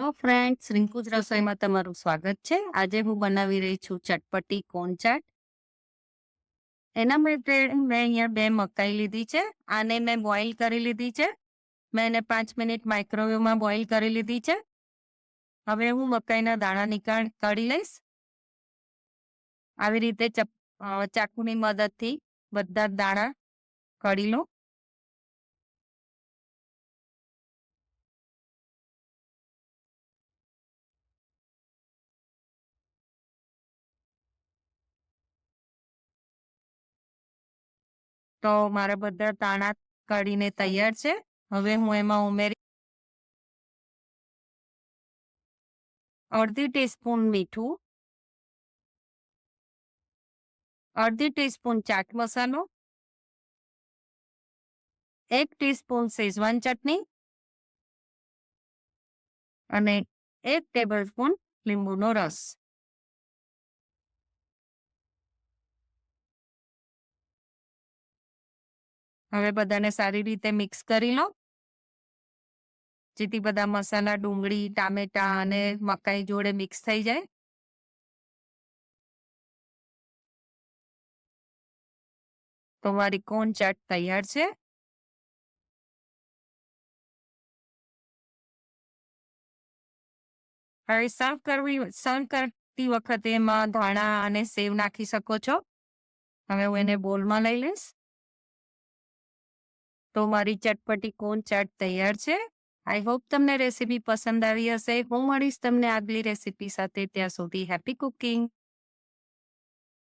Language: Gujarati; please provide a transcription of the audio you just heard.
હેલો ફ્રેન્ડ્સ રિંકુજ રસોઈમાં તમારું સ્વાગત છે. આજે હું બનાવી રહી છું ચટપટી કોન ચાટ એના માટે મેં અહીંયા બે મકાઈ લીધી છે. આને મેં બોઇલ કરી લીધી છે. મેં એને પાંચ મિનિટ માઇક્રોવેવમાં બોઇલ કરી લીધી છે. હવે હું મકાઈના દાણા નીકાળ, કાઢી લઈશ. આવી રીતે ચાકુની મદદથી બધા દાણા કાઢી લો તો મારા બધા તાણા કાઢીને તૈયાર છે. હવે હું એમાં ઉમેરી અડધી ટીસ્પૂન મીઠું અડધી ટીસ્પૂન ચાટ મસાલો એક ટીસ્પૂન શેઝવાન ચટણી અને એક ટેબલ સ્પૂન લીંબુનો રસ. હવે બધાને સારી રીતે મિક્સ કરી લો. જેથી બધા મસાલા, ડુંગળી, ટામેટા અને મકાઈ જોડે મિક્સ થઈ જાય. તો મારી કોન ચાટ તૈયાર છે. હવે સર્વ કરવી, સર્વ કરતી વખતે એમાં ધાણા અને સેવ નાખી શકો છો. હવે હું એને બોલમાં લઈ લઈશ. તો મારી ચટપટી કોન ચાટ તૈયાર છે. આઈ હોપ તમને રેસીપી પસંદ આવી હશે. હું મળીશ તમને આગલી રેસીપી સાથે. ત્યાં સુધી હેપી કુકિંગ